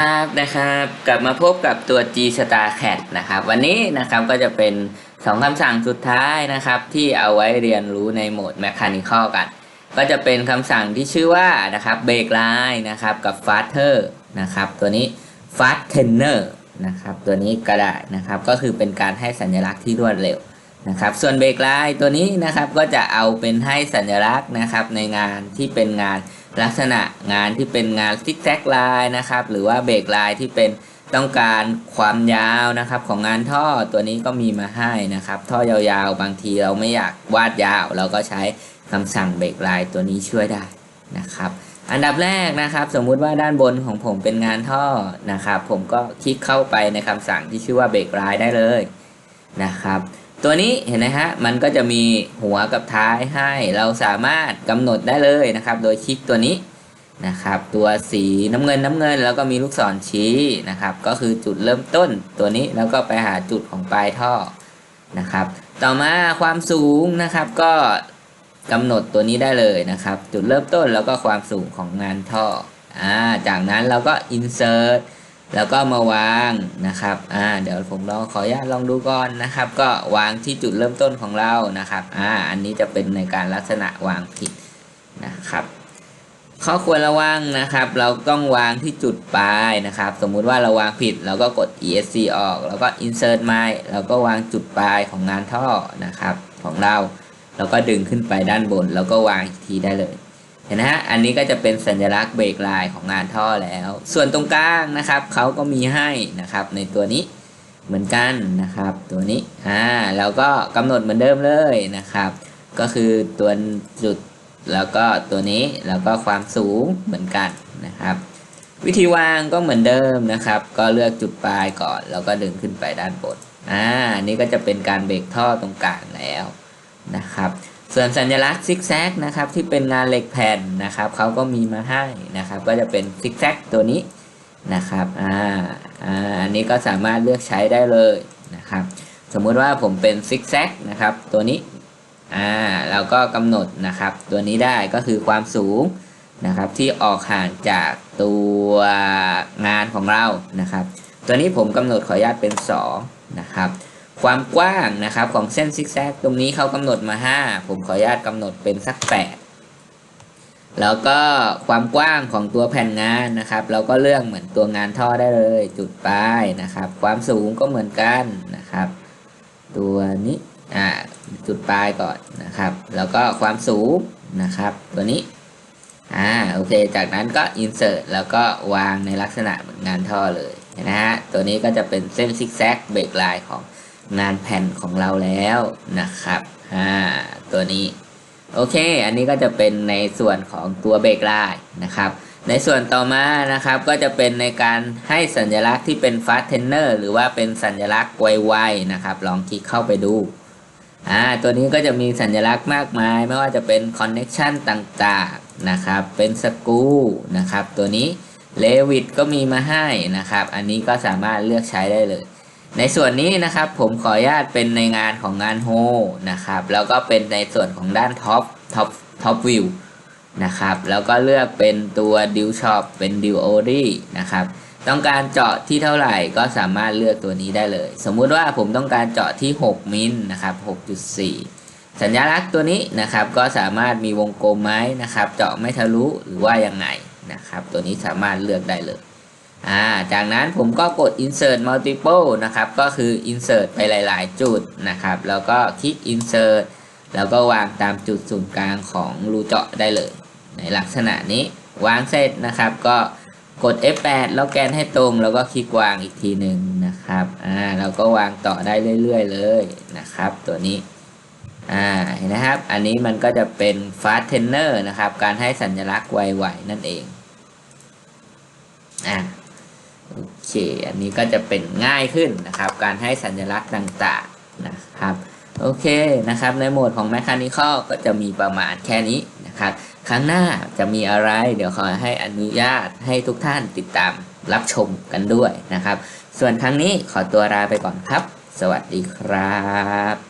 ครับนะครับกลับมาพบกับตัว G Star Cat นะครับวันนี้นะครับก็จะเป็นสองคำสั่งสุดท้ายนะครับ ที่เอาไว้เรียนรู้ในโหมด Mechanical กัน ก็จะเป็นคำสั่งที่ชื่อว่านะครับ Break Line นะครับกับ Faster นะครับตัวนี้ Fastener นะครับตัวนี้ก็ได้นะครับก็คือเป็นการให้สัญลักษณ์ที่รวดเร็วนะครับส่วน Break Line ตัวนี้นะครับก็จะเอาเป็นให้สัญลักษณ์นะครับในงานที่เป็นงาน ลักษณะงานที่เป็นงานซิกแซกไลน์นะครับ หรือว่าเบรกไลน์ที่เป็นต้องการความยาวนะครับของงานท่อตัวนี้ก็มีมาให้นะครับ ท่อยาวๆ บางทีเราไม่อยากวาดยาว เราก็ใช้คำสั่งเบรกไลน์ตัวนี้ช่วยได้นะครับ อันดับแรกนะครับ สมมุติว่าด้านบนของผมเป็นงานท่อนะครับ ผมก็คลิกเข้าไปในคำสั่งที่ชื่อว่าเบรกไลน์ได้เลยนะครับ ตัวนี้เห็นไหมฮะ มันก็จะมีหัวกับท้ายให้ เราสามารถกำหนดได้เลยนะครับ โดยคลิกตัวนี้นะครับ ตัวสีน้ำเงินน้ำเงิน แล้วก็มีลูกศรชี้นะครับ ก็คือจุดเริ่มต้นตัวนี้แล้วก็ไปหาจุดของปลายท่อนะครับ ต่อมาความสูงนะครับก็กำหนดตัวนี้ได้เลยนะครับ จุดเริ่มต้นแล้วก็ความสูงของงานท่ออ่าจากนั้นเราก็ insert แล้วก็มาวางนะครับ อ่า เดี๋ยวผมลองขออนุญาตลองดูก่อนนะครับ ก็วางที่จุดเริ่มต้นของเรานะครับ อ่า อันนี้จะเป็นในการลักษณะวางผิดนะครับ ข้อควรระวังนะครับ เราต้องวางที่จุดปลายนะครับ สมมุติว่าเราวางผิด เราก็กด esc ออก แล้วก็ insert ใหม่เราก็วางจุดปลายของงานท่อนะครับ ของเรา แล้วก็ดึงขึ้นไปด้านบน แล้วก็วางอีกทีได้เลย เห็นฮะ อันนี้ก็จะเป็นสัญลักษณ์เบรกไลน์ของงานท่อแล้ว ส่วนตรงกลางนะครับเขาก็มีให้นะครับในตัวนี้เหมือนกันนะครับตัวนี้ อ่าเราก็กำหนดเหมือนเดิมเลยนะครับ ก็คือตัวจุดแล้วก็ตัวนี้แล้วก็ความสูงเหมือนกันนะครับ วิธีวางก็เหมือนเดิมนะครับ ก็เลือกจุดปลายก่อน แล้วก็ดึงขึ้นไปด้านบน อ่านี่ก็จะเป็นการเบรกท่อตรงกลางแล้วนะครับ ส่วนสัญลักษณ์ซิกแซกนะครับที่เป็นงานเหล็กแผ่นนะครับเขาก็มีมาให้นะครับ ก็จะเป็นซิกแซกตัวนี้นะครับอ่าอ่าอันนี้ก็สามารถเลือกใช้ได้เลยนะครับ สมมุติว่าผมเป็นซิกแซกนะครับตัวนี้อ่าเราก็กำหนดนะครับตัวนี้ได้ก็คือความสูงนะครับที่ออกห่างจากตัวงานของเรานะครับ ตัวนี้ผมกำหนดขออนุญาตเป็น2นะครับ ความกว้างนะครับของเส้นซิกแซกตรงนี้เขากำหนดมา 5 ผมขออนุญาตกำหนดเป็นสัก 8 แล้วก็ความกว้างของตัวแผ่นงานนะครับ เราก็เลือกเหมือนตัวงานท่อได้เลย จุดปลายนะครับ ความสูงก็เหมือนกันนะครับ ตัวนี้อ่าจุดปลายก่อนนะครับ แล้วก็ความสูงนะครับ ตัวนี้อ่าโอเค จากนั้นก็ insert แล้วก็วางในลักษณะเหมือนงานท่อเลยนะฮะตัวนี้ก็จะเป็นเส้นซิกแซกเบรกไลน์ของ งานแผ่นของเราแล้วนะครับอ่าตัวนี้ โอเค อันนี้ก็จะเป็นในส่วนของตัวเบรกไลน์นะครับ ในส่วนต่อมานะครับก็จะเป็นในการให้สัญลักษณ์ที่เป็นฟาสเทนเนอร์หรือว่าเป็นสัญลักษณ์ไวๆนะครับ ลองคลิกเข้าไปดูอ่าตัวนี้ก็จะมีสัญลักษณ์มากมาย ไม่ว่าจะเป็นคอนเน็ชันต่างๆนะครับ เป็นสกูนะครับ ตัวนี้เลวิตก็มีมาให้นะครับ อันนี้ก็สามารถเลือกใช้ได้เลย ในส่วนนี้นะครับผมขออนุญาตเป็นในงานของงานโฮนะครับแล้วก็เป็นในส่วนของด้านท็อปท็อปท็อปวิวนะครับแล้วก็เลือกเป็นตัวดิวช็อปเป็นดิวโอดีนะครับต้องการเจาะที่เท่าไหร่ก็สามารถเลือกตัวนี้ได้เลย สมมุติว่าผมต้องการเจาะที่ 6 มิลนะครับ 6.4 สัญลักษณ์ตัวนี้นะครับก็สามารถมีวงกลมไหมนะครับ เจาะไม่ทะลุหรือว่ายังไงนะครับ ตัวนี้สามารถเลือกได้เลย อ่าจากนั้นผมก็กด insert multiple นะครับ ก็คือ insert ไปหลาย ๆ จุดนะครับ แล้วก็คลิก insert แล้วก็วางตามจุดศูนย์กลางของรูเจาะได้เลย ในลักษณะนี้วางเสร็จนะครับ ก็กด F8 แล้วแกนให้ตรง แล้วก็คลิกวางอีกทีหนึ่งนะครับ อ่าเราก็วางต่อได้เรื่อย ๆ เลยนะครับ ตัวนี้ อ่า เห็นนะครับ อันนี้มันก็จะเป็น fast tenor นะครับ การให้สัญลักษณ์ไวๆนั่นเอง อ่า เค อันนี้ก็จะเป็นง่ายขึ้นนะครับ การให้สัญลักษณ์ต่างๆนะครับ โอเคนะครับ ในโหมดของแมคานิคอลก็จะมีประมาณแค่นี้นะครับ ครั้งหน้าจะมีอะไร เดี๋ยวขอให้อนุญาตให้ทุกท่านติดตามรับชมกันด้วยนะครับ ส่วนครั้งนี้ขอตัวลาไปก่อนครับ สวัสดีครับ